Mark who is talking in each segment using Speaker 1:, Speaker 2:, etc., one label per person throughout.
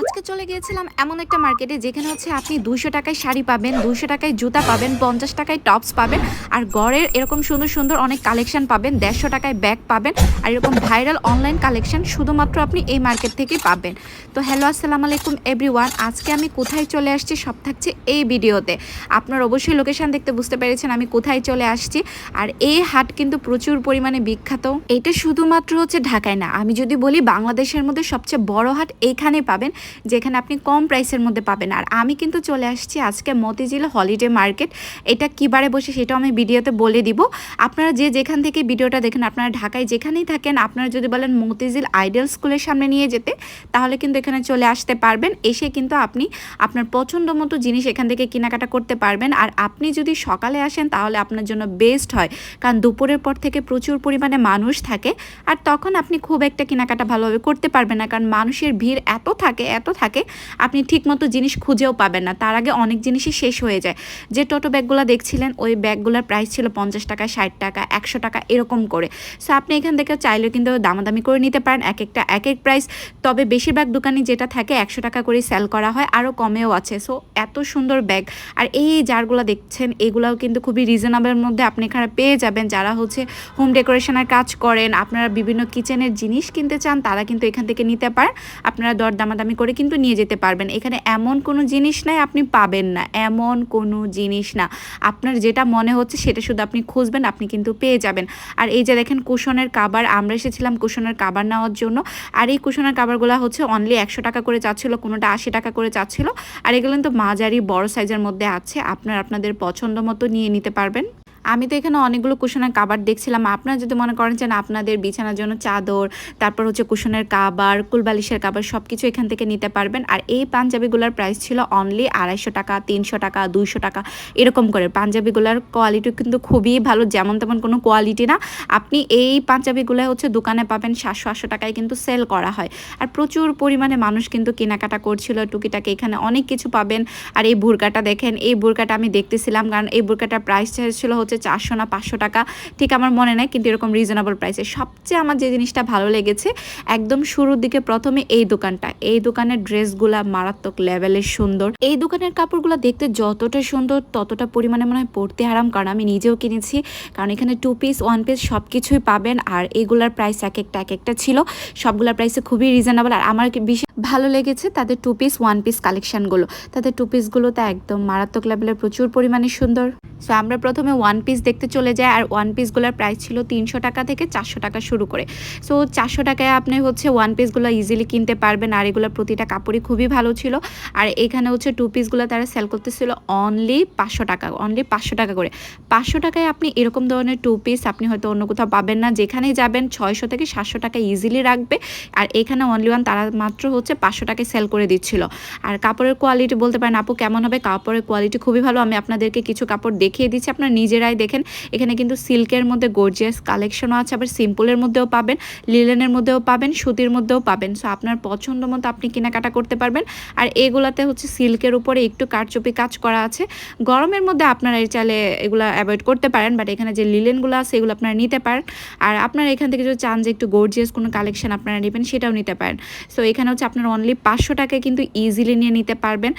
Speaker 1: I আজকে চলে গিয়েছিলাম এমন একটা মার্কেটে যেখানে হচ্ছে আপনি দুশো টাকায় শাড়ি পাবেন দুশো টাকায় জুতা পাবেন, পঞ্চাশ টাকায় টপস পাবেন আর গড়ের এরকম সুন্দর সুন্দর অনেক কালেকশন পাবেন, দেড়শো টাকায় ব্যাগ পাবেন আর এরকম ভাইরাল অনলাইন কালেকশন শুধুমাত্র আপনি এই মার্কেট থেকেই পাবেন। তো হ্যালো, আসসালামু আলাইকুম এভরিওয়ান। আজকে আমি কোথায় চলে আসছি সব থাকছে এই ভিডিওতে। আপনার অবশ্যই লোকেশন দেখতে বুঝতে পেরেছেন আমি কোথায় চলে আসছি। আর এই হাট কিন্তু প্রচুর পরিমাণে বিখ্যাত। এটা শুধুমাত্র হচ্ছে ঢাকায় না, আমি যদি বলি বাংলাদেশের মধ্যে সবচেয়ে বড় হাট এইখানে পাবেন যেখানে আপনি কম প্রাইসের মধ্যে পাবেন। আর আমি কিন্তু চলে আসছি আজকে মতিঝিল হলিডে মার্কেট এটা কিবারে বসে সেটাও আমি ভিডিওতে বলে দিব। আপনারা যে যেখান থেকে ভিডিওটা দেখেন, আপনারা ঢাকায় যেখানেই থাকেন, আপনারা যদি বলেন মতিঝিল আইডল স্কুলের সামনে নিয়ে যেতে, তাহলে কিন্তু এখানে চলে আসতে পারবেন। এসে কিন্তু আপনি আপনার পছন্দ মতো জিনিস এখান থেকে কেনাকাটা করতে পারবেন। আর আপনি যদি সকালে আসেন, তাহলে আপনার জন্য বেস্ট হয়। কারণ দুপুরের পর থেকে প্রচুর পরিমাণে মানুষ থাকে। আর তখন আপনি খুব একটা কেনাকাটা ভালোভাবে করতে পারবেন না। কারণ মানুষের ভিড় এত থাকে, এত থাকে, আপনি ঠিকমতো জিনিস খুঁজেও পাবেন না। তার আগে অনেক জিনিসই শেষ হয়ে যায়। যে টোটো ব্যাগগুলো দেখছিলেন, ওই ব্যাগগুলোর প্রাইস ছিল পঞ্চাশ টাকা, ষাট টাকা, একশো টাকা, এরকম করে। সো আপনি এখান থেকে চাইলেও কিন্তু দামাদামি করে নিতে পারেন, এক একটা, এক এক প্রাইস তবে বেশিরভাগ দোকানে যেটা থাকে, একশো টাকা করে সেল করা হয় আরও কমেও আছে। সো এত সুন্দর ব্যাগ। আর এই জারগুলো দেখছেন, এগুলাও কিন্তু খুবই রিজনেবলের মধ্যে আপনি এখানে পেয়ে যাবেন। যারা হচ্ছে হোম ডেকোরেশনের কাজ করেন, আপনারা বিভিন্ন কিচেনের জিনিস কিনতে চান, তারা কিন্তু এখান থেকে নিতে পারেন। আপনারা দর দামাদামি করে কিন্তু নিয়ে যেতে পারবেন। এখানে এমন কোনো জিনিস নাই, আপনি পাবেন না। এমন কোনো জিনিস না। আপনার যেটা মনে হচ্ছে সেটা শুধু আপনি খুঁজবেন, আপনি কিন্তু পেয়ে যাবেন। আর এই যে দেখেন কুশনের কাবার, আমরা এসেছিলাম কুশনের কাবার নেওয়ার জন্য। আর এই কুশনের কাবারগুলো হচ্ছে অনলি একশো টাকা করে চাচ্ছিল, কোনোটা আশি টাকা করে চাচ্ছিল। আর এগুলো কিন্তু মাঝারি, বড় সাইজের মধ্যে আছে। আপনার আপনাদের পছন্দ মতো নিয়ে নিতে পারবেন। আমি তো এখানে অনেকগুলো কুশনের কাবার দেখছিলাম। আপনারা যদি মনে করেন যে আপনাদের বিছানার জন্য চাদর, তারপর হচ্ছে কুশনের কাবার, কুলবালিশের কাবার সব কিছু এখান থেকে নিতে পারবেন। আর এই পাঞ্জাবিগুলোর প্রাইস ছিল অনলি আড়াইশো টাকা, তিনশো টাকা, দুইশো টাকা, এরকম করে। পাঞ্জাবিগুলোর কোয়ালিটি কিন্তু খুবই ভালো, যেমন তেমন কোনো কোয়ালিটি না। আপনি এই পাঞ্জাবিগুলো হচ্ছে দোকানে পাবেন, সাতশো, আটশো টাকায় কিন্তু সেল করা হয়। আর প্রচুর পরিমাণে মানুষ কিন্তু কেনাকাটা করছিল, টুকিটাকে এখানে অনেক কিছু পাবেন। আর এই বুরকাটা দেখেন, এই বুরকাটা আমি দেখতেছিলাম, কারণ এই বুরকাটার প্রাইস ছিল হচ্ছে চারশো না পাঁচশো টাকা। ঠিক আমার মনে নাই, কিন্তু এরকম রিজনেবল প্রাইসে সবচেয়ে আমার যে জিনিসটা ভালো লেগেছে, একদম শুরুর দিকে প্রথমে এই দোকানটা। এই দোকানের ড্রেসগুলা মারাত্মক লেভেলের সুন্দর। এই দোকানের কাপড়গুলো দেখতে যতটা সুন্দর, ততটা পরিমাণে মনে হয় পড়তে হারাম, কারণ আমি নিজেও কিনেছি। কারণ এখানে টু পিস ওয়ান পিস সব কিছুই পাবেন, আর এগুলার প্রাইস এক একটা এক একটা ছিল। সবগুলোর প্রাইসে খুবই রিজনেবল আর আমার কি বেশি ভালো লেগেছে তাদের টু পিস ওয়ান পিস কালেকশনগুলো তাদের টু পিসগুলো তো একদম মারাত্মক লেভেলের প্রচুর পরিমাণে সুন্দর। সো আমরা প্রথমে ওয়ান পিস দেখতে চলে যাই, আর ওয়ান পিসগুলোর প্রাইস ছিল তিনশো টাকা থেকে চারশো টাকা শুরু করে। সো চারশো টাকায় আপনি হচ্ছে ওয়ান পিসগুলো ইজিলি কিনতে পারবেন, আর এগুলোর প্রতিটা কাপড়ই খুবই ভালো ছিল। আর এখানে হচ্ছে টু পিসগুলো তারা সেল করতেছিল অনলি পাঁচশো টাকা অনলি পাঁচশো টাকা করে। পাঁচশো টাকায় আপনি এরকম ধরনের টু পিস আপনি হয়তো অন্য কোথাও পাবেন না। যেখানেই যাবেন, ছয়শো থেকে সাতশো টাকা ইজিলি রাখবে। আর এখানে অনলি ওয়ান তারা মাত্র হচ্ছে পাঁচশো টাকায় সেল করে দিচ্ছিল। আর কাপড়ের কোয়ালিটি বলতে পারেন, আপু কেমন হবে? কাপড়ের কোয়ালিটি খুবই ভালো। আমি আপনাদেরকে কিছু কাপড় দেখিয়ে দিচ্ছি। আপনারা নিজেরাই দেখেন। এখানে কিন্তু সিল্কের মধ্যে গর্জিয়াস কালেকশনও আছে। আবার সিম্পলের মধ্যেও পাবেন লিলেনের মধ্যেও পাবেন, সুতির মধ্যেও পাবেন। সো আপনার পছন্দ মতো আপনি কেনাকাটা করতে পারবেন। আর এগুলাতে হচ্ছে সিল্কের উপরে একটু কারচুপি কাজ করা আছে। গরমের মধ্যে আপনারা এই চালে এগুলো অ্যাভয়েড করতে পারেন। বাট এখানে যে লিলেনগুলো আছে, এগুলো আপনারা নিতে পারেন। আর আপনারা এখান থেকে যদি চান যে একটু গর্জিয়াস কোনো কালেকশন আপনারা নেবেন, সেটাও নিতে পারেন। সো এখানে হচ্ছে আপনারা অনলি পাঁচশো টাকায় কিন্তু ইজিলি নিয়ে নিতে পারবেন।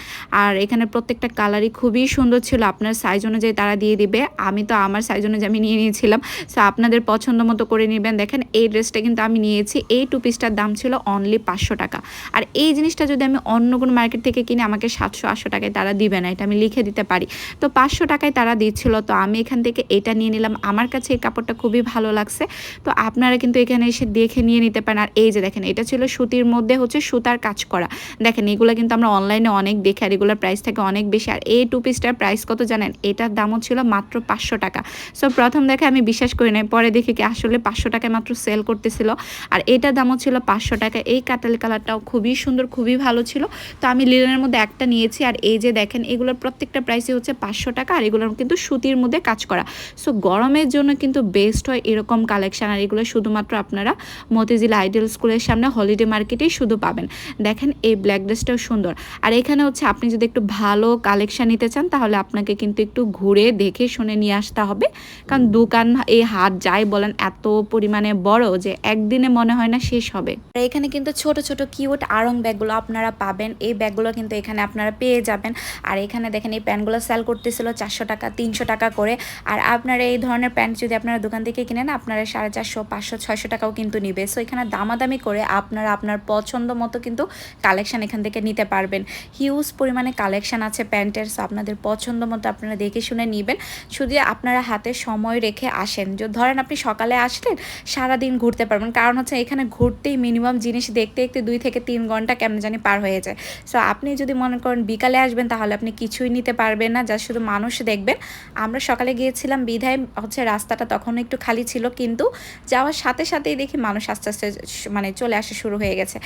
Speaker 1: আর এখানে প্রত্যেকটা কালারই খুবই সুন্দর ছিল। আপনার সাইজ অনুযায়ী তারা দিয়ে দিবে। আমি তো আমার সাইজ অনুযায়ী আমি নিয়ে নিয়েছিলাম। সো আপনাদের পছন্দ মতো করে নেবেন। দেখেন, এই ড্রেসটা কিন্তু আমি নিয়েছি। এই টু পিসটার দাম ছিল অনলি পাঁচশো টাকা। আর এই জিনিসটা যদি আমি অন্য কোনো মার্কেট থেকে কিনে, আমাকে সাতশো, আটশো টাকায় তারা দিবে না। এটা আমি লিখে দিতে পারি। তো পাঁচশো টাকায় তারা দিচ্ছিল। তো আমি এখান থেকে এটা নিয়ে নিলাম। আমার কাছে এই কাপড়টা খুবই ভালো লাগছে। তো আপনারা কিন্তু এখানে এসে দেখে নিয়ে নিতে পারেন। আর এই যে দেখেন, এটা ছিল সুতির মধ্যে হচ্ছে সুতার কাজ করা। দেখেন, এগুলো কিন্তু আমরা অনলাইনে অনেক দেখি আর এগুলোর প্রাইস থাকে অনেক বেশি। আর এই টু পিসটার প্রাইস কত জানেন? এটার দামও ছিল মাত্র পাঁচশো টাকা। সো প্রথম দেখে আমি বিশ্বাস করি নাই, পরে দেখি কি আসলে পাঁচশো টাকায় মাত্র সেল করতেছিল। আর এটার দামও ছিল পাঁচশো টাকা। এই কাটালি কালারটাও খুবই সুন্দর, খুবই ভালো ছিল। তো আমি লিলেনের মধ্যে একটা নিয়েছি। আর এই যে দেখেন, এগুলোর প্রত্যেকটা প্রাইসই হচ্ছে পাঁচশো টাকা আর এগুলোর কিন্তু সুতির মধ্যে কাজ করা। সো গরমের জন্য কিন্তু বেস্ট হয় এরকম কালেকশান আর এগুলো শুধুমাত্র আপনারা মতিঝিল আইডেল স্কুলের সামনে হলিডে মার্কেটেই শুধু পাবেন। দেখেন এই ব্ল্যাক ড্রেসটাও সুন্দর। আর এখানে হচ্ছে আপনি যদি একটু ভালো কালেকশান নিতে চান তাহলে আপনাকে কিন্তু একটু ঘুরে দেখে শুনে নিয়ে আসতে হবে। কারণ দোকান এই হাট যাই বলেন এত পরিমাণে বড় যে একদিনে মনে হয় না শেষ হবে। আর এখানে কিন্তু ছোট ছোট কিউট আরং ব্যাগগুলো আপনারা পাবেন। এই ব্যাগগুলো কিন্তু এখানে আপনারা পেয়ে যাবেন। আর এখানে দেখেন এই প্যান্টগুলো সেল করতেছিল চারশো টাকা তিনশো টাকা করে। আর আপনারা এই ধরনের প্যান্ট যদি আপনারা দোকান থেকে কিনেন আপনারা সাড়ে চারশো পাঁচশো ছয়শো টাকাও কিন্তু নিবে। সো এখানে দামাদামি করে আপনারা আপনার পছন্দ মতো কিন্তু কালেকশন এখান থেকে নিতে পারবেন। হিউজ পরিমাণে কালেকশন আছে প্যান্টের সো আপনাদের পছন্দ মতো আপনারা দেখে শুনে নেবেন। শুধু আপনারা হাতে সময় রেখে আসেন। যে, ধরেন আপনি সকালে আসলেন, সারাদিন ঘুরতে পারবেন। কারণ হচ্ছে এখানে ঘুরতেই মিনিমাম জিনিস দেখতে দেখতে দুই থেকে তিন ঘণ্টা কেমন জানি পার হয়ে যায়। সো আপনি যদি মনে করেন বিকালে আসবেন, তাহলে আপনি কিছুই নিতে পারবেন না যা শুধু মানুষ দেখবেন। আমরা সকালে গিয়েছিলাম, বিধায় হচ্ছে রাস্তাটা তখন একটু খালি ছিল, কিন্তু যাওয়ার সাথে সাথেই দেখি মানুষ আস্তে আস্তে মানে চলে আসা শুরু হয়ে গেছে।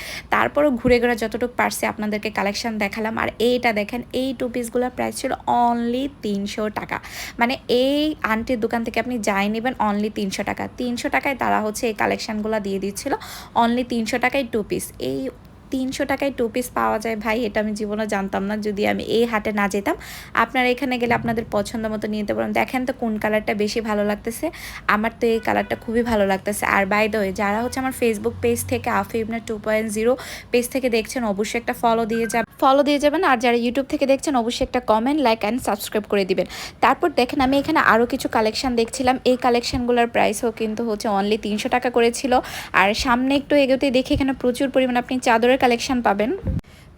Speaker 1: তারপরও ঘুরে ঘুরে যতটুকু পারছি আপনাদেরকে কালেকশন দেখালাম। আর এইটা দেখেন, এই টু পিসগুলোর প্রাইস ছিল অনলি তিনশো টাকা। মানে এই আন্টির দোকান থেকে আপনি যাই নেবেন অনলি তিনশো টাকা। তিনশো টাকায় তারা হচ্ছে এই কালেকশানগুলো দিয়ে দিচ্ছিল অনলি তিনশো টাকায় টু পিস এই তিনশো টাকায় টু পিস পাওয়া যায় ভাই, এটা আমি জীবনে জানতাম না, যদি আমি এই হাটে না যেতাম। আপনারা এখানে গেলে আপনাদের পছন্দ মতো নিতে পারেন। দেখেন তো কোন কালারটা বেশি ভালো লাগতেছে। আমার তো এই কালারটা খুবই ভালো লাগতেছে। আর বাই দ্য যারা হচ্ছে আমার ফেসবুক পেজ থেকে আফি ইবনা টু পয়েন্ট জিরো পেজ থেকে দেখছেন, অবশ্যই একটা ফলো দিয়ে যাবেন। ফলো দিয়ে যাবেন, আর যারা ইউটিউব থেকে দেখছেন, অবশ্যই একটা কমেন্ট লাইক অ্যান্ড সাবস্ক্রাইব করে দিবেন। তারপর দেখেন, আমি এখানে আরও কিছু কালেকশান দেখছিলাম। এই কালেকশানগুলোর প্রাইসও কিন্তু হচ্ছে অনলি তিনশো টাকা করেছিল। আর সামনে একটু এগোতে দেখে, এখানে প্রচুর পরিমাণে আপনি চাদরের কালেকশান পাবেন।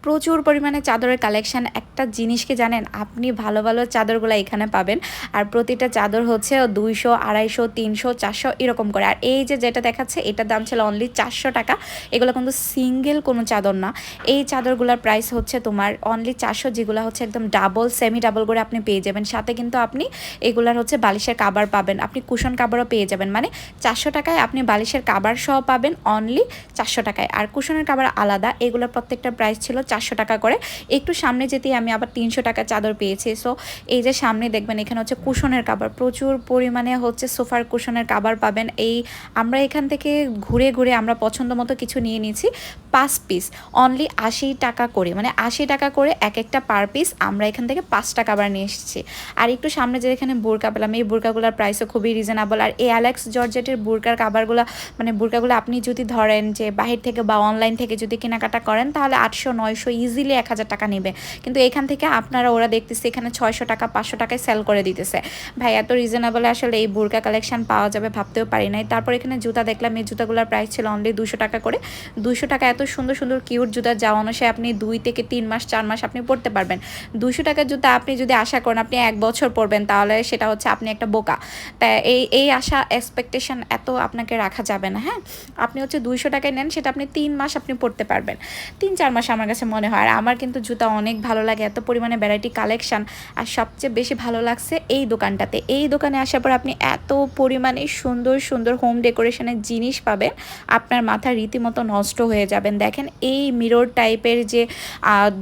Speaker 1: প্রচুর পরিমাণে চাদরের কালেকশন একটা জিনিসকে জানেন? আপনি ভালো ভালো চাদরগুলো এখানে পাবেন। আর প্রতিটা চাদর হচ্ছে দুইশো, আড়াইশো, তিনশো, চারশো, এরকম করে। আর এই যে যেটা দেখাচ্ছে, এটার দাম ছিল অনলি চারশো টাকা। এগুলো কিন্তু সিঙ্গেল কোনো চাদর না। এই চাদরগুলোর প্রাইস হচ্ছে তোমার অনলি চারশো, যেগুলো হচ্ছে একদম ডাবল সেমি ডাবল করে আপনি পেয়ে যাবেন। সাথে কিন্তু আপনি এগুলার হচ্ছে বালিশের কাবার পাবেন। আপনি কুশন কাবারও পেয়ে যাবেন। মানে চারশো টাকায় আপনি বালিশের কাবার সহ পাবেন অনলি চারশো টাকায়। আর কুশনের কাবার আলাদা। এগুলোর প্রত্যেকটা প্রাইস ছিল চারশো টাকা করে। একটু সামনে যেতেই আমি আবার তিনশো টাকা চাদর পেয়েছি। সো এই যে সামনে দেখবেন, এখানে হচ্ছে কুশনের কাবার। প্রচুর পরিমাণে হচ্ছে সোফার কুশনের কাবার পাবেন। এই আমরা এখান থেকে ঘুরে ঘুরে আমরা পছন্দ মতো কিছু নিয়ে নিয়েছি। পাঁচ পিস। অনলি আশি টাকা করে। মানে আশি টাকা করে এক একটা পার পিস আমরা এখান থেকে পাঁচটা কাবার নিয়ে এসেছি। আর একটু সামনে যে এখানে বোরকা পেলাম, এই বোরকাগুলোর প্রাইসও খুবই রিজনেবল আর এই অ্যালেক্স জর্জেটের বোরকার কাবারগুলো মানে বোরকাগুলো আপনি যদি ধরেন যে বাহির থেকে বা অনলাইন থেকে যদি কেনাকাটা করেন, তাহলে আটশো, নয়শো ইজিলি এক হাজার টাকা নেবে। কিন্তু এখান থেকে আপনারা, ওরা দেখতেছে এখানে ছয়শো টাকা, পাঁচশো টাকায় সেল করে দিতেছে। ভাই, এত রিজনেবলে আসলে এই বোরকা কালেকশন পাওয়া যাবে ভাবতেও পারি নাই। তারপর এখানে জুতা দেখলাম, এই জুতাগুলোর প্রাইস ছিল অনলি দুশো টাকা করে। দুশো টাকা এত সুন্দর সুন্দর কিউট জুতা, যা অনুসারে আপনি দুই থেকে তিন মাস, চার মাস আপনি পরতে পারবেন। দুশো টাকার জুতা আপনি যদি আশা করেন আপনি এক বছর পরবেন তাহলে সেটা হচ্ছে আপনি একটা বোকা। তাই এই এই আশা এক্সপেকটেশন এত আপনাকে রাখা যাবে না হ্যাঁ? আপনি হচ্ছে দুইশো টাকায় নেন, সেটা আপনি তিন মাস আপনি পরতে পারবেন। তিন, চার মাস আমার কাছে মনে হয়। আর আমার কিন্তু জুতা অনেক ভালো লাগে, এত পরিমাণে ভ্যারাইটি কালেকশান আর সবচেয়ে বেশি ভালো লাগছে এই দোকানটাতে। এই দোকানে আসার পর আপনি এত পরিমাণে সুন্দর সুন্দর হোম ডেকোরেশনের জিনিস পাবেন, আপনার মাথা রীতিমতো নষ্ট হয়ে যাবেন। দেখেন এই মিরর টাইপের যে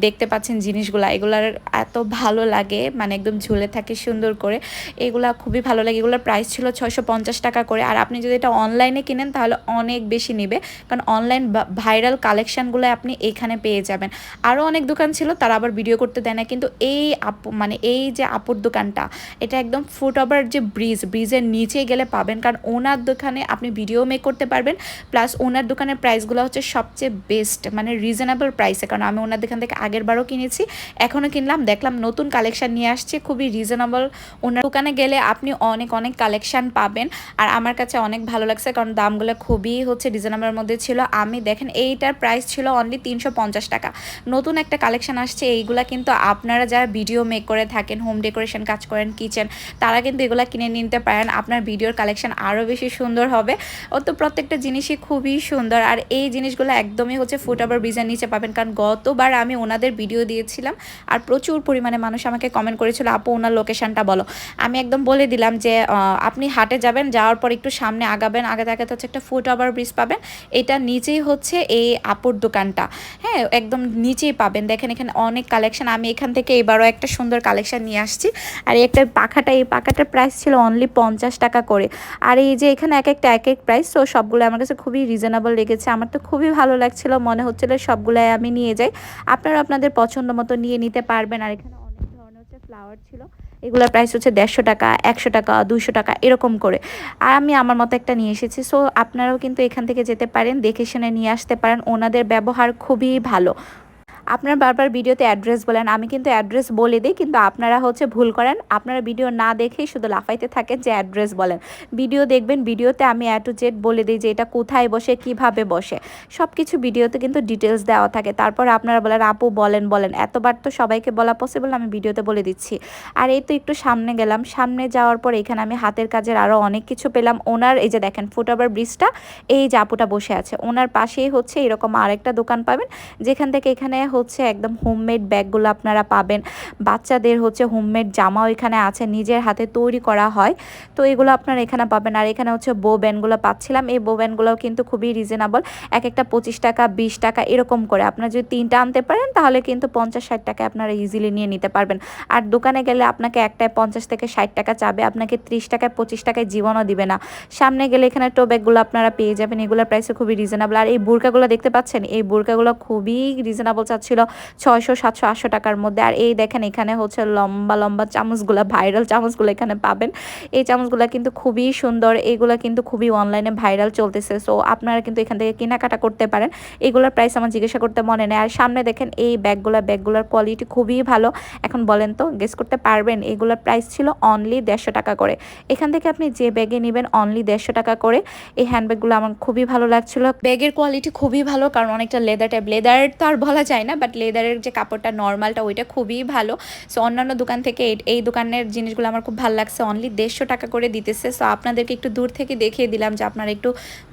Speaker 1: দেখতে পাচ্ছেন জিনিসগুলো, এগুলার এত ভালো লাগে মানে একদম ঝুলে থাকে সুন্দর করে। এগুলা খুবই ভালো লাগে। এগুলোর প্রাইস ছিল ছয়শো পঞ্চাশ টাকা করে। আর আপনি যদি এটা অনলাইনে কিনেন, তাহলে অনেক বেশি নেবে। কারণ অনলাইন ভাইরাল কালেকশানগুলো আপনি এখানে পেয়ে যাবেন। আরও অনেক দোকান ছিল, তারা আবার ভিডিও করতে দেয় না, কিন্তু এই আপু মানে এই যে আপুর দোকানটা, এটা একদম ফুট ওভার যে ব্রিজ ব্রিজের নিচে গেলে পাবেন, কারণ ওনার দোকানে আপনি ভিডিও মেক করতে পারবেন প্লাস ওনার দোকানের প্রাইসগুলো হচ্ছে সবচেয়ে বেস্ট মানে রিজনেবল প্রাইসে কারণ আমি ওনার দোকান থেকে আগের বারও কিনেছি, এখনও কিনলাম, দেখলাম নতুন কালেকশান নিয়ে আসছে, খুবই রিজনেবল ওনার দোকানে গেলে আপনি অনেক অনেক কালেকশান পাবেন, আর আমার কাছে অনেক ভালো লাগছে, কারণ দামগুলো খুবই হচ্ছে রিজনেবলের মধ্যে ছিল, আমি দেখেন এইটার প্রাইস ছিল অনলি তিনশো পঞ্চাশ টাকা নতুন একটা কালেকশান আসছে, এইগুলা কিন্তু আপনারা যারা ভিডিও মেক করে থাকেন হোম ডেকোরেশন কাজ করেন কিচেন তারা কিন্তু এগুলো কিনে নিতে পারেন। আপনার ভিডিওর কালেকশান আরও বেশি সুন্দর হবে। ও তো প্রত্যেকটা জিনিসই খুবই সুন্দর। আর এই জিনিসগুলো একদমই হচ্ছে ফুট ওভার ব্রিজের নিচে পাবেন। কারণ গতবার আমি ওনাদের ভিডিও দিয়েছিলাম আর প্রচুর পরিমাণে মানুষ আমাকে কমেন্ট করেছিল, আপু, ওনার লোকেশানটা বলো। আমি একদম বলে দিলাম যে আপনি হাটে যাবেন, যাওয়ার পর একটু সামনে আগাবেন আগাতে আগাতে হচ্ছে একটা ফুট ওভার ব্রিজ পাবেন। এটা নিচেই হচ্ছে এই আপুর দোকানটা। হ্যাঁ একদম নিচেই পাবেন। দেখেন এখানে অনেক কালেকশন আমি এখান থেকে এবারও একটা সুন্দর কালেকশন নিয়ে আসছি। আর এই একটা পাখাটা, এই পাখাটার প্রাইস ছিল অনলি পঞ্চাশ টাকা করে। আর এই যে এখানে এক একটা, এক এক প্রাইস তো সবগুলো আমার কাছে খুবই রিজনেবল লেগেছে। আমার তো খুবই ভালো লাগছিল, মনে হচ্ছিল সবগুলাই আমি নিয়ে যাই। আপনারা আপনাদের পছন্দ মতো নিয়ে নিতে পারবেন। আর এখানে অনেক ধরনের হচ্ছে ফ্লাওয়ার ছিল। এগুলোর প্রাইস হচ্ছে দেড়শো টাকা, একশো টাকা দুশো টাকা, এরকম করে। আর আমি আমার মতো একটা নিয়ে এসেছি। সো আপনারাও কিন্তু এখান থেকে যেতে পারেন, দেখে শুনে নিয়ে আসতে পারেন। ওনাদের ব্যবহার খুবই ভালো। আপনারা বারবার ভিডিওতে অ্যাড্রেস বলেন, আমি কিন্তু অ্যাড্রেস বলে দিই, কিন্তু আপনারা হচ্ছে ভুল করেন। আপনারা ভিডিও না দেখেই শুধু লাফাইতে থাকেন যে অ্যাড্রেস বলেন। ভিডিও দেখবেন, ভিডিওতে আমি অ্যাড টু জেড বলে দিই যে এটা কোথায় বসে, কীভাবে বসে। সব কিছু ভিডিওতে কিন্তু ডিটেলস দেওয়া থাকে। তারপর আপনারা বলেন, আপু, বলেন বলেন। এতবার তো সবাইকে বলা পসিবল আমি ভিডিওতে বলে দিচ্ছি। আর এই তো একটু সামনে গেলাম। সামনে যাওয়ার পর এখানে আমি হাতের কাজের আরও অনেক কিছু পেলাম। ওনার, এই যে দেখেন ফুটওভার ব্রিজটা এই যে আপুটা বসে আছে। ওনার পাশেই হচ্ছে এরকম আরেকটা দোকান পাবেন, যেখান থেকে এখানে হচ্ছে একদম হোমমেড ব্যাগগুলো আপনারা পাবেন। বাচ্চাদের হচ্ছে হোমমেড জামাও এখানে আছে, নিজের হাতে তৈরি করা হয়। তো এগুলো আপনারা এখানে পাবেন। আর এখানে হচ্ছে বো ব্যান্ডগুলো পাচ্ছিলাম। এই বো ব্যান্ডগুলোও কিন্তু খুবই রিজনেবল এক একটা পঁচিশ টাকা, বিশ টাকা এরকম করে। আপনারা যদি তিনটা আনতে পারেন, তাহলে কিন্তু পঞ্চাশ, ষাট টাকা আপনারা ইজিলি নিয়ে নিতে পারবেন। আর দোকানে গেলে আপনাকে একটায় পঞ্চাশ থেকে ষাট টাকা চাবে। আপনাকে ত্রিশ টাকায়, পঁচিশ টাকায় জীবনও দিবে না। সামনে গেলে এখানে টো ব্যাগগুলো আপনারা পেয়ে যাবেন। এগুলোর প্রাইসও খুবই রিজনেবল আর এই বুরকাগুলো দেখতে পাচ্ছেন? এই বুরকাগুলো খুবই রিজনেবল চাচ্ছিল ছয়শো, সাতশো, আটশো টাকার মধ্যে। আর এই দেখেন, এখানে হচ্ছে লম্বা লম্বা চামচগুলো ভাইরাল চামচগুলো এখানে পাবেন। এই চামচগুলো কিন্তু খুবই সুন্দর। এইগুলো কিন্তু খুবই অনলাইনে ভাইরাল চলতেছে। সো আপনারা কিন্তু এখান থেকে কেনাকাটা করতে পারেন। এগুলোর প্রাইস আমার জিজ্ঞাসা করতে মনে নেই। আর সামনে দেখেন, এই ব্যাগগুলো, ব্যাগগুলোর কোয়ালিটি খুবই ভালো। এখন বলেন তো গেস করতে পারবেন? এগুলোর প্রাইস ছিল অনলি দেড়শো টাকা করে। এখান থেকে আপনি যে ব্যাগে নেবেন অনলি দেড়শো টাকা করে। এই হ্যান্ডব্যাগগুলো আমার খুবই ভালো লাগছিল। ব্যাগের কোয়ালিটি খুবই ভালো, কারণ অনেকটা লেদার টাইপ লেদার তো আর বলা যায় না। বাট লেদারের যে কাপড়টা নর্মালটা ওইটা খুবই ভালো। সো অন্যান্য দোকান থেকে এই দোকানের জিনিসগুলো আমার খুব ভালো লাগছে। অনলি দেড়শো টাকা করে দিতেছে। সো আপনাদেরকে একটু দূর থেকে দেখিয়ে দিলাম যে আপনারা একটু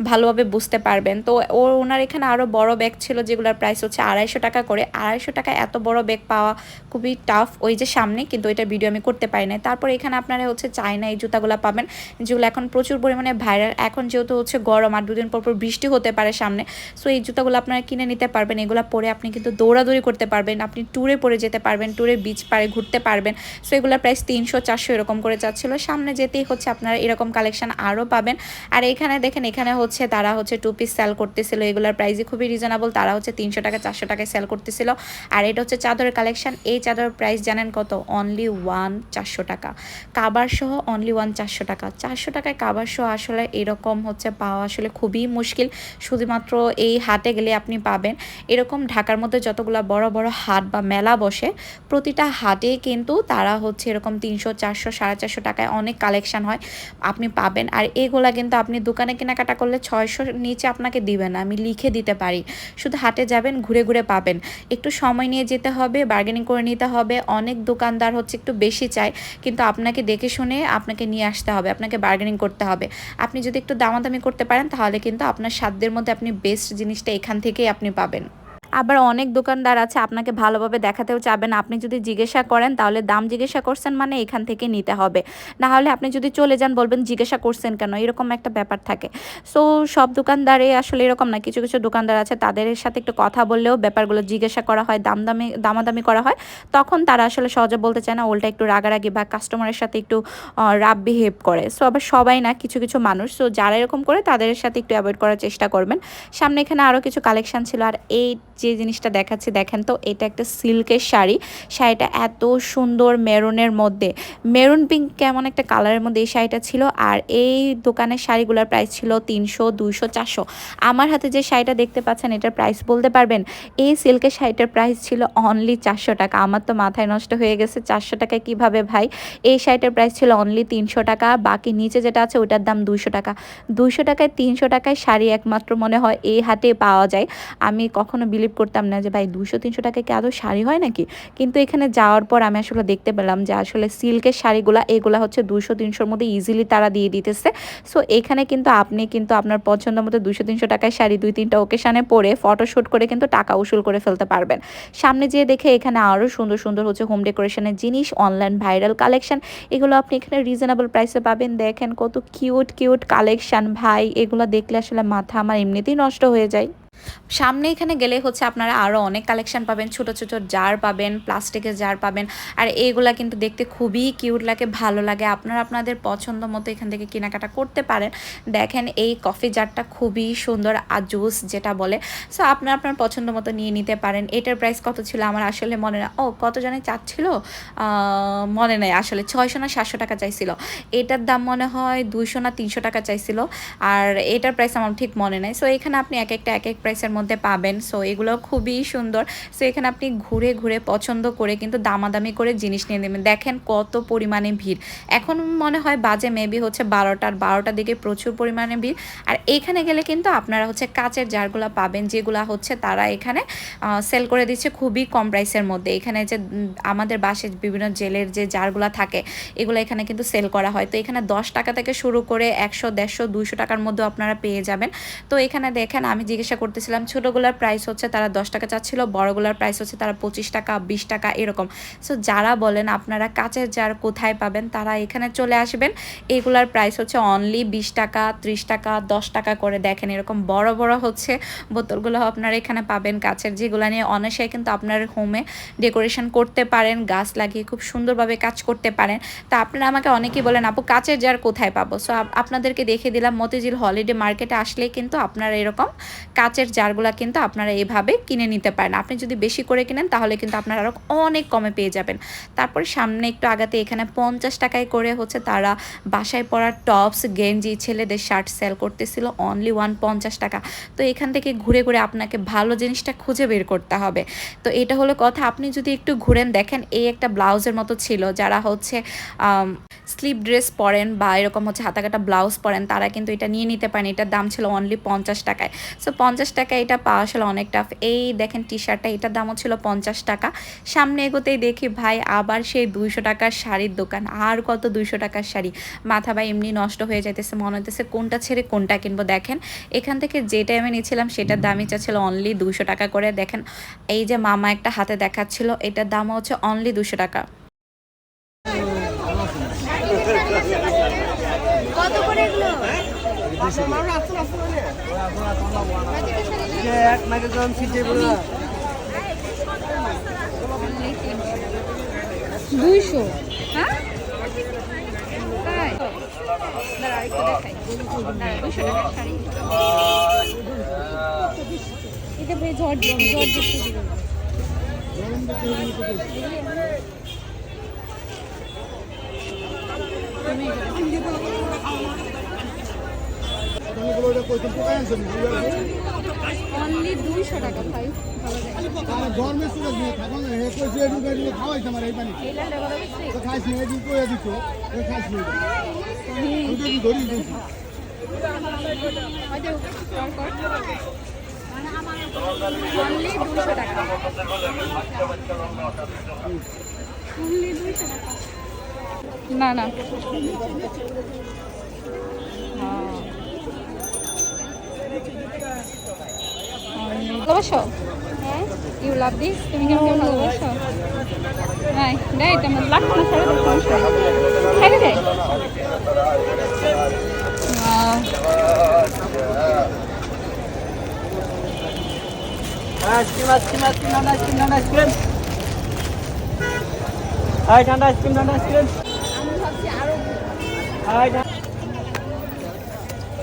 Speaker 1: ভালোভাবে বুঝতে পারবেন। তো, ও, ওনার এখানে আরও বড় ব্যাগ ছিল যেগুলোর প্রাইস হচ্ছে আড়াইশো টাকা করে। আড়াইশো টাকা এত বড় ব্যাগ পাওয়া খুবই টাফ ওই যে সামনে, কিন্তু ওইটা ভিডিও আমি করতে পারি না তারপর এখানে আপনারা হচ্ছে চায়না এই জুতাগুলো পাবেন, যেগুলো এখন প্রচুর পরিমাণে ভাইরাল এখন যেহেতু হচ্ছে গরম, আর দুদিন পর পর বৃষ্টি হতে পারে সামনে। সো এই জুতাগুলো আপনারা কিনে নিতে পারবেন। এগুলো পরে আপনি কিন্তু দৌড়াদৌড়ি করতে পারবেন, আপনি ট্যুরে পড়ে যেতে পারবেন ট্যুরে বিচ পারে ঘুরতে পারবেন। সো এগুলোর প্রাইস তিনশো, চারশো এরকম করে যাচ্ছিল। সামনে যেতেই হচ্ছে আপনারা এরকম কালেকশন আরও পাবেন। আর এখানে দেখেন, এখানে হচ্ছে তারা হচ্ছে টু পিস সেল করতেছিল। এগুলোর প্রাইসই খুবই রিজনেবল তারা হচ্ছে তিনশো টাকা, চারশো টাকায় সেল করতেছিল। আর এটা হচ্ছে চাদরের কালেকশন এই চাদরের প্রাইস জানেন কত? অনলি ওয়ান চারশো টাকা। কাবার সহ অনলি ওয়ান চারশো টাকা। চারশো টাকায় কাবার সহ আসলে এরকম হচ্ছে পাওয়া আসলে খুবই মুশকিল। শুধুমাত্র এই হাটে গেলে আপনি পাবেন। এরকম ঢাকার মধ্যে যতগুলো বড় বড় হাট বা মেলা বসে, প্রতিটা হাটে কিন্তু তারা হচ্ছে এরকম তিনশো, চারশো, সাড়ে চারশো টাকায় অনেক কালেকশন হয় আপনি পাবেন। আর এগুলা কিন্তু আপনি দোকানে কেনাকাটা করলে ছয়শোর নিচে আপনাকে দিবে না, আমি লিখে দিতে পারি। শুধু হাটে যাবেন, ঘুরে ঘুরে পাবেন। একটু সময় নিয়ে যেতে হবে বার্গেনিং করে নিতে হবে। অনেক দোকানদার হচ্ছে একটু বেশি চায়, কিন্তু আপনাকে দেখে শুনে আপনাকে নিয়ে আসতে হবে, আপনাকে বার্গেনিং করতে হবে। আপনি যদি একটু দামাদামি করতে পারেন, তাহলে কিন্তু আপনার সাধ্যের মধ্যে আপনি বেস্ট জিনিসটা এখান থেকেই আপনি পাবেন। আবার অনেক দোকানদার আছে, আপনাকে ভালোভাবে দেখাতেও চাবেন আপনি যদি জিজ্ঞাসা করেন, তাহলে দাম জিজ্ঞাসা করছেন মানে এখান থেকে নিতে হবে। না হলে আপনি যদি চলে যান, বলবেন জিজ্ঞাসা করছেন কেন? এরকম একটা ব্যাপার থাকে। সো সব দোকানদারে আসলে এরকম না, কিছু কিছু দোকানদার আছে, তাদের সাথে একটু কথা বললেও ব্যাপারগুলো জিজ্ঞাসা করা হয়, দাম দামি, দামাদামি করা হয়। তখন তারা আসলে সহজে বলতে চায় না, ওল্টা একটু রাগারাগি বা কাস্টমারের সাথে একটু রাব বিহেভ করে। সো আবার সবাই না, কিছু কিছু মানুষ। সো যারা এরকম করে, তাদের সাথে একটু অ্যাভয়েড করার চেষ্টা করবেন। সামনে এখানে আরও কিছু কালেকশন ছিল, আর এই যে জিনিসটা দেখাচ্ছি, দেখেন তো, এটা একটা সিল্কের শাড়ি। শাড়িটা এত সুন্দর মেরুনের মধ্যে। মেরুন পিঙ্ক কেমন একটা কালারের মধ্যে এই শাড়িটা ছিল। আর এই দোকানের শাড়িগুলোর প্রাইস ছিল তিনশো, দুইশো, চারশো। আমার হাতে যে শাড়িটা দেখতে পাচ্ছেন, এটার প্রাইস বলতে পারবেন? এই সিল্কের শাড়িটার প্রাইস ছিল অনলি চারশো টাকা। আমার তো মাথায় নষ্ট হয়ে গেছে, চারশো টাকায় কীভাবে ভাই? এই শাড়িটার প্রাইস ছিল অনলি তিনশো টাকা। বাকি নিচে যেটা আছে, ওটার দাম দুইশো টাকা। দুইশো টাকায় তিনশো টাকায় শাড়ি একমাত্র মনে হয় এই হাটে পাওয়া যায়। আমি কখনো বিলিভ করতাম না যে, ভাই দুশো তিনশো টাকায় কি আদৌ শাড়ি হয় নাকি? কিন্তু এখানে যাওয়ার পর আমি আসলে দেখতে পেলাম যে, আসলে সিল্কের শাড়িগুলো, এগুলো হচ্ছে দুশো তিনশোর মধ্যে ইজিলি তারা দিয়ে দিতেছে। সো এখানে কিন্তু আপনি কিন্তু আপনার পছন্দ মতো দুশো তিনশো টাকায় শাড়ি দুই, তিনটা ওকেশানে পরে ফটোশ্যুট করে কিন্তু টাকা উসুল করে ফেলতে পারবেন। সামনে যেয়ে দেখে এখানে আরও সুন্দর সুন্দর হচ্ছে হোম ডেকোরেশনের জিনিস অনলাইন ভাইরাল কালেকশন এগুলো আপনি এখানে রিজনেবল প্রাইসে পাবেন। দেখেন কত কিউট কিউট কালেকশন ভাই। এগুলো দেখলে আসলে মাথা আমার এমনিতেই নষ্ট হয়ে যায়। সামনে এখানে গেলে হচ্ছে আপনারা আরও অনেক কালেকশন পাবেন, ছোট ছোট জার পাবেন প্লাস্টিকের জার পাবেন। আর এইগুলা কিন্তু দেখতে খুবই কিউট লাগে, ভালো লাগে। আপনারা আপনাদের পছন্দ মতো এখান থেকে কেনাকাটা করতে পারেন। দেখেন এই কফি জারটা খুবই সুন্দর আর জুস যেটা বলে। সো আপনারা আপনার পছন্দ মতো নিয়ে নিতে পারেন। এটার প্রাইস কত ছিল? আমার আসলে মনে না। ও, কত জানে চাচ্ছিল? মনে নেই আসলে। ছয়শো না সাতশো টাকা চাইছিল। এটার দাম মনে হয় দুইশো না তিনশো টাকা চাইছিল। আর এটার প্রাইস আমার ঠিক মনে নেই। সো এখানে আপনি এক একটা, এক এক প্রাইসের মধ্যে পাবেন। সো এগুলো খুবই সুন্দর। সো এখানে আপনি ঘুরে ঘুরে পছন্দ করে কিন্তু দামাদামি করে জিনিস নিয়ে নেবেন। দেখেন কত পরিমাণে ভিড়। এখন মনে হয় বাজে মেবি হচ্ছে বারোটার বারোটার দিকে প্রচুর পরিমাণে ভিড়। আর এইখানে গেলে কিন্তু আপনারা হচ্ছে কাচের জারগুলো পাবেন, যেগুলো হচ্ছে তারা এখানে সেল করে দিচ্ছে খুবই কম প্রাইসের মধ্যে। এখানে যে আমাদের বাসে বিভিন্ন জেলের যে জারগুলো থাকে, এগুলো এখানে কিন্তু সেল করা হয়। তো এখানে দশ টাকা থেকে শুরু করে একশো, দেড়শো, দুইশো টাকার মধ্যে আপনারা পেয়ে যাবেন। তো এখানে দেখেন, আমি জিজ্ঞাসা করতেছিলাম ছোটোগুলার প্রাইস হচ্ছে তারা দশ টাকা চাচ্ছিল, বড়গুলার প্রাইস হচ্ছে তারা পঁচিশ টাকা, বিশ টাকা এরকম। সো যারা বলেন আপনারা কাচের জার কোথায় পাবেন, তারা এখানে চলে আসবেন। এগুলার প্রাইস হচ্ছে অনলি বিশ টাকা, ত্রিশ টাকা, দশ টাকা করে দেখেন এরকম বড় বড় হচ্ছে। বোতলগুলো আপনারা এখানে পাবেন কাচের যেগুলো নিয়ে অনায়াসে কিন্তু আপনার হোমে ডেকোরেশন করতে পারেন, গাছ লাগিয়ে খুব সুন্দরভাবে কাজ করতে পারেন। তা আপনারা আমাকে অনেকেই বলেন, আপু কাচের জার কোথায় পাবো? সো আপনাদেরকে দেখে দিলাম মতিঝিল হলিডে মার্কেটে আসলেই কিন্তু আপনারা এরকম কাচের জারগুলো কিন্তু আপনারা এভাবে কিনে নিতে পারেন। আপনি যদি বেশি করে কিনেন, তাহলে কিন্তু আপনারা আরও অনেক কমে পেয়ে যাবেন। তারপরে সামনে একটু আগাতে এখানে পঞ্চাশ টাকায় করে হচ্ছে তারা বাসায় পরার টপস, গেঞ্জি ছেলেদের শার্ট সেল করতেছিল অনলি ওয়ান পঞ্চাশ টাকা। তো এখান থেকে ঘুরে ঘুরে আপনাকে ভালো জিনিসটা খুঁজে বের করতে হবে। তো এটা হলো কথা, আপনি যদি একটু ঘুরেন, দেখেন এই একটা ব্লাউজের মতো ছিল, যারা হচ্ছে স্লিপ ড্রেস পরেন বা এরকম হচ্ছে হাতাকাটা ব্লাউজ পরেন, তারা কিন্তু এটা নিয়ে নিতে পারেন। এটার দাম ছিল অনলি পঞ্চাশ টাকায়। সো পঞ্চাশ টাকায় এটা পাওয়া আসলে অনেক টাফ এই দেখেন টি শার্টটা এটার দামও ছিল পঞ্চাশ টাকা। সামনে এগোতেই দেখি ভাই আবার সেই দুইশো টাকার শাড়ির দোকান। আর কত দুইশো টাকার শাড়ি। মাথা ভাই এমনি নষ্ট হয়ে যাইতেছে, মনে হইতেছে কোনটা ছেড়ে কোনটা কিনবো। দেখেন, এখান থেকে যেটা আমি নিয়েছিলাম, সেটার দামই চাচ্ছিল অনলি দুশো টাকা করে। দেখেন, এই যে মামা একটা হাতে দেখাচ্ছিল, এটার দাম হচ্ছে অনলি দুশো টাকা
Speaker 2: কত করে এগুলো
Speaker 3: এক ম্যাগাজিন সিটে বলা
Speaker 2: দুইশো হ্যাঁ তাই
Speaker 1: দাঁড়া, আরেকটু দেখাই। দাঁড়া, 200 টাকার শাড়ি।
Speaker 2: এটা বেশ জর্জেট জর্জেট অনলি দুইশো টাকা ভাই ভালো লাগে হয়তো কর কর অনলি দুশো টাকা। অনলি দুইশো টাকা। না না। ভালোবাসো? ইউ লাভ দিস তুমি কেমন কেমন ভালোবাসো? নাই দেয় তেমন লাগতো না ছেড়ে দেয় সমস্যা ছেড়ে দেয়
Speaker 3: ice cream ice cream ice cream ঠান্ডা আইসক্রিম। ঠান্ডা আইসক্রিম ঠান্ডা আইসক্রিম। ঠান্ডা আইসক্রিম ঠান্ডা আইসক্রিম
Speaker 2: এটা কত তাই না একটা কোন কালার দিতে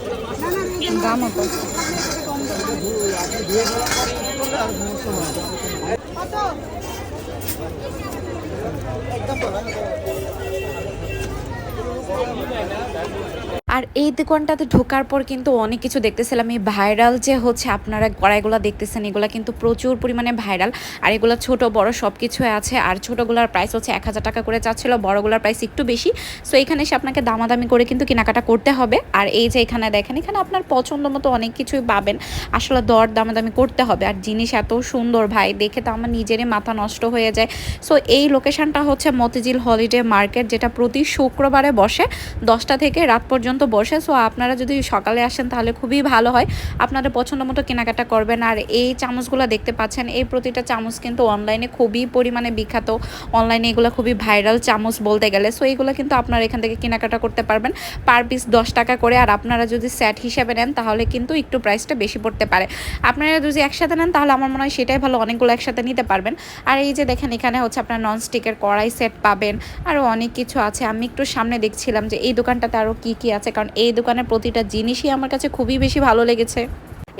Speaker 1: দাম কত আর এই দোকানটাতে ঢোকার পর কিন্তু অনেক কিছু দেখতেছিলাম। এই ভাইরাল যে হচ্ছে আপনারা কড়াইগুলো দেখতেছেন, এগুলো কিন্তু প্রচুর পরিমাণে ভাইরাল। আর এগুলো ছোট, বড় সব কিছুই আছে। আর ছোটোগুলোর প্রাইস হচ্ছে এক হাজার টাকা করে চাচ্ছিল বড়গুলোর প্রাইস একটু বেশি। সো এখানে এসে আপনাকে দামাদামি করে কিন্তু কেনাকাটা করতে হবে। আর এই যে এখানে দেখেন, এখানে আপনার পছন্দ মতো অনেক কিছুই পাবেন। আসলে দর দামাদামি করতে হবে। আর জিনিস এত সুন্দর ভাই, দেখে তো আমার নিজেরই মাথা নষ্ট হয়ে যায়। সো এই লোকেশনটা হচ্ছে মতিঝিল হলিডে মার্কেট যেটা প্রতি শুক্রবারে বসে দশটা থেকে রাত পর্যন্ত বসে সো আপনারা যদি সকালে আসেন তাহলে খুবই ভালো হয়। আপনারা পছন্দ মতো কেনাকাটা করবেন, আর এই চামচগুলো দেখতে পাচ্ছেন, এই প্রতিটা চামচ কিন্তু অনলাইনে খুবই পরিমাণে বিখ্যাত। অনলাইনে এগুলো খুবই ভাইরাল চামচ বলতে গেলে সো এইগুলো কিন্তু আপনারা এখান থেকে কেনাকাটা করতে পারবেন। পার পিস দশ টাকা করে, আর আপনারা যদি সেট হিসেবে নেন তাহলে কিন্তু একটু প্রাইসটা বেশি পড়তে পারে। আপনারা যদি একসাথে নেন তাহলে আমার মনে হয় সেটাই ভালো, অনেকগুলো একসাথে নিতে পারবেন। আর এই যে দেখেন, এখানে হচ্ছে আপনার ননস্টিকের কড়াই সেট পাবেন আরও অনেক কিছু আছে। আমি একটু সামনে দেখছিলাম যে এই দোকানটাতে আরও কী কী আছে। কারণ এই দোকানের প্রতিটা জিনিসই আমার কাছে খুবই বেশি ভালো লেগেছে।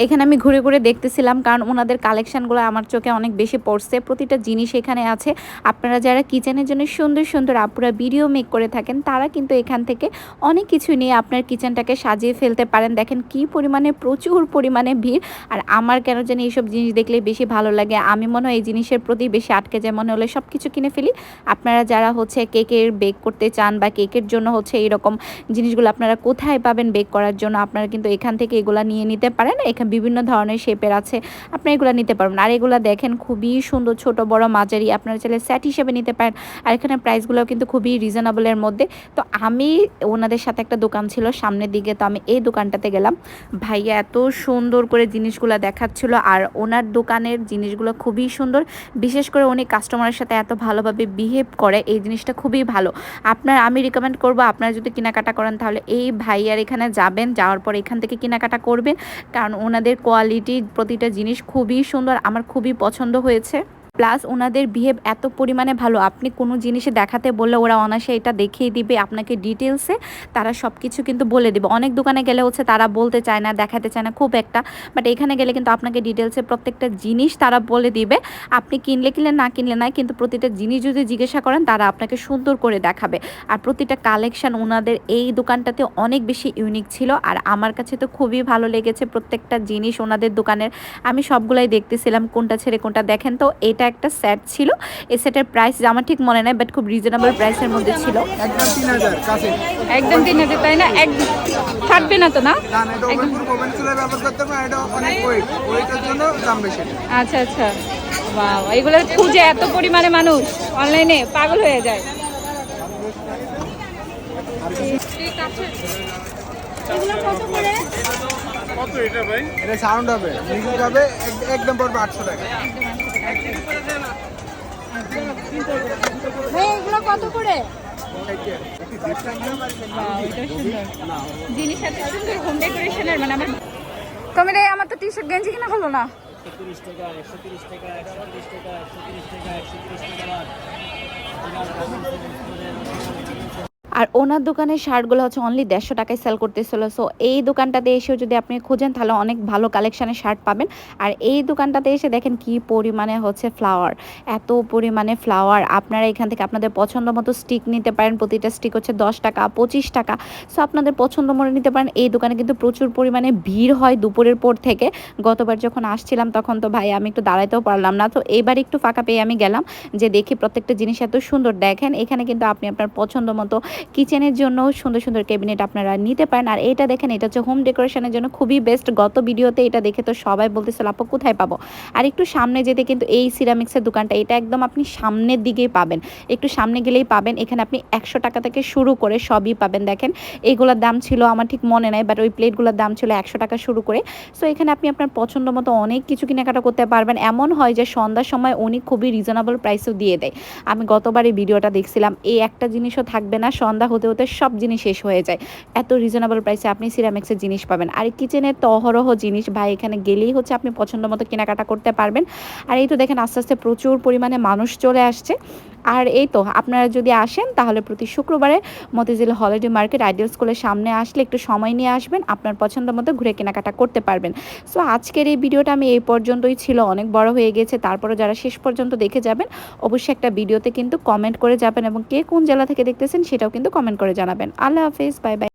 Speaker 1: এখানে আমি ঘুরে ঘুরে দেখতেছিলাম, কারণ ওনাদের কালেকশনগুলো আমার চোখে অনেক বেশি পড়ছে। প্রতিটা জিনিস এখানে আছে। আপনারা যারা কিচেনের জন্য সুন্দর সুন্দর আপুরা ভিডিও মেক করে থাকেন, তারা কিন্তু এখান থেকে অনেক কিছু নিয়ে আপনার কিচেনটাকে সাজিয়ে ফেলতে পারেন। দেখেন কি পরিমাণে, প্রচুর পরিমাণে ভিড়। আর আমার কেন জানি এইসব জিনিস দেখলে বেশি ভালো লাগে। আমি মনে হয় এই জিনিসের প্রতি বেশি আটকে যায়। মনে হলে সব কিছু কিনে ফেলি। আপনারা যারা হচ্ছে কেকের বেক করতে চান বা কেকের জন্য হচ্ছে এইরকম জিনিসগুলো আপনারা কোথায় পাবেন বেক করার জন্য, আপনারা কিন্তু এখান থেকে এগুলা নিয়ে নিতে পারেন। এখানে বিভিন্ন ধরনের শেপের আছে। আপনি এগুলো নিতে পারবেন। আর এগুলো দেখেন খুবই সুন্দর ছোট বড় মাঝারি। আপনারা চাইলে সেট হিসেবে নিতে পারেন। আর এখানে প্রাইসগুলো কিন্তু খুবই রিজনেবলের মধ্যে। তো আমি ওনাদের সাথে একটা দোকান ছিল সামনের দিকে, তো আমি এই দোকানটাতে গেলাম। ভাইয়া এত সুন্দর করে জিনিসগুলো দেখাচ্ছিল। আর ওনার দোকানের জিনিসগুলো খুবই সুন্দর। বিশেষ করে উনি কাস্টমারের সাথে এত ভালোভাবে বিহেভ করে, এই জিনিসটা খুবই ভালো। আপনার আমি রিকমেন্ড করব, আপনারা যদি কেনাকাটা করেন তাহলে এই ভাইয়ার এখানে যাবেন, যাওয়ার পর এখান থেকে কেনাকাটা করবেন। কারণ ওনাদের কোয়ালিটি প্রতিটা জিনিস খুবই সুন্দর আমার খুবই পছন্দ হয়েছে। প্লাস ওনাদের বিহেভ এত পরিমাণে ভালো। আপনি কোনো জিনিসে দেখাতে বললে ওরা অনায়াসে এটা দেখিয়ে দিবে আপনাকে ডিটেলসে তারা সব কিছু কিন্তু বলে দেবে। অনেক দোকানে গেলে হচ্ছে তারা বলতে চায় না, দেখাতে চায় না খুব একটা। বাট এখানে গেলে কিন্তু আপনাকে ডিটেলসে প্রত্যেকটা জিনিস তারা বলে দিবে। আপনি কিনলে কিনলে না কিনলে না কিন্তু প্রতিটা জিনিস যদি জিজ্ঞাসা করেন, তারা আপনাকে সুন্দর করে দেখাবে। আর প্রতিটা কালেকশান ওনাদের এই দোকানটাতে অনেক বেশি ইউনিক ছিল। আর আমার কাছে তো খুবই ভালো লেগেছে প্রত্যেকটা জিনিস ওনাদের দোকানের। আমি সবগুলাই দেখতেছিলাম, কোনটা ছেড়ে কোনটা দেখেন। তো এটা একটা সেট ছিল। এই সেটের প্রাইস আমার ঠিক মনে নাই বাট খুব রিজনেবল প্রাইসের মধ্যে ছিল।
Speaker 4: একদম তিন হাজার
Speaker 2: তাই না? এক না তো না?
Speaker 4: এটা এটা
Speaker 2: আচ্ছা আচ্ছা। বাহ এগুলো খুঁজে এত পরিমাণে মানুষ অনলাইনে পাগল হয়ে যায়।
Speaker 4: এটা সাউন্ড হবে মিউজিক হবে এক- একদম পড়বে আটশো টাকা।
Speaker 2: এগুলো কত করে? জিনিস হোম ডেকোরেশনের মানে আমার তুমি আমার তো টি শার্ট গেঞ্জি কিনা হলো না।
Speaker 3: টাকা টাকা টাকা একশো তিরিশ টাকা একশো তিরিশ টাকা
Speaker 1: আর ওনার দোকানের শার্টগুলো হচ্ছে অনলি দেড়শো টাকায় সেল করতেছিল। সো এই দোকানটাতে এসেও যদি আপনি খুঁজেন, তাহলে অনেক ভালো কালেকশানের শার্ট পাবেন। আর এই দোকানটাতে এসে দেখেন কি পরিমাণে হচ্ছে ফ্লাওয়ার এত পরিমাণে ফ্লাওয়ার আপনারা এখান থেকে আপনাদের পছন্দ মতো স্টিক নিতে পারেন, প্রতিটা স্টিক হচ্ছে দশ টাকা, পঁচিশ টাকা। সো আপনাদের পছন্দ মনে নিতে পারেন। এই দোকানে কিন্তু প্রচুর পরিমাণে ভিড় হয় দুপুরের পর থেকে। গতবার যখন আসছিলাম, তখন তো ভাই আমি একটু দাঁড়াইতেও পারলাম না। তো এবার একটু ফাঁকা পেয়ে আমি গেলাম, যে দেখি প্রত্যেকটা জিনিস এত সুন্দর। দেখেন, এখানে কিন্তু আপনি আপনার পছন্দ মতো কিচেনের জন্য সুন্দর সুন্দর ক্যাবিনেট আপনারা নিতে পারেন। আর এটা দেখেন, এটা হচ্ছে হোম ডেকোরেশনের জন্য খুবই বেস্ট গত ভিডিওতে এটা দেখে তো সবাই বলতেছিল, আপু, কোথায় পাবো? আর একটু সামনে যেতে কিন্তু এই সিরামিক্সের দোকানটা, এটা একদম আপনি সামনের দিকেই পাবেন। একটু সামনে গেলেই পাবেন। এখানে আপনি একশো টাকা থেকে শুরু করে সবই পাবেন। দেখেন এইগুলোর দাম ছিল, আমার ঠিক মনে নাই বাট ওই প্লেটগুলোর দাম ছিল একশো টাকা শুরু করে। সো এখানে আপনি আপনার পছন্দ মতো অনেক কিছু কেনাকাটা করতে পারবেন। এমন হয় যে সন্ধ্যার সময় উনি খুবই রিজনেবল প্রাইসও দিয়ে দেয়। আমি গতবার ভিডিওটা দেখছিলাম, এই একটা জিনিসও থাকবে না সন্ধ্যা হতে হতে সব জিনিস শেষ হয়ে যায়। এত রিজনেবল প্রাইসে আপনি সিরামিক্সের জিনিস পাবেন। আর কিচেনের তো অহরহ জিনিস ভাই, এখানে গেলেই হচ্ছে আপনি পছন্দ মতো কেনাকাটা করতে পারবেন। আর এই তো দেখেন আস্তে আস্তে প্রচুর পরিমাণে মানুষ চলে আসছে। আর এই তো আপনারা যদি আসেন, তাহলে প্রতি শুক্রবারে মতিঝিল হলিডে মার্কেট আইডিয়াল স্কুলের সামনে আসলে একটু সময় নিয়ে আসবেন। আপনার পছন্দ মতো ঘুরে কেনাকাটা করতে পারবেন। সো আজকের এই ভিডিওটা আমি এই পর্যন্তই ছিল। অনেক বড় হয়ে গেছে। তারপরে যারা শেষ পর্যন্ত দেখে যাবেন, অবশ্যই একটা ভিডিওতে কিন্তু কমেন্ট করে যাবেন। এবং কে কোন জেলা থেকে দেখতেছেন, সেটাও কিন্তু কমেন্ট করে জানাবেন। আল্লাহ হাফিজ বাই বাই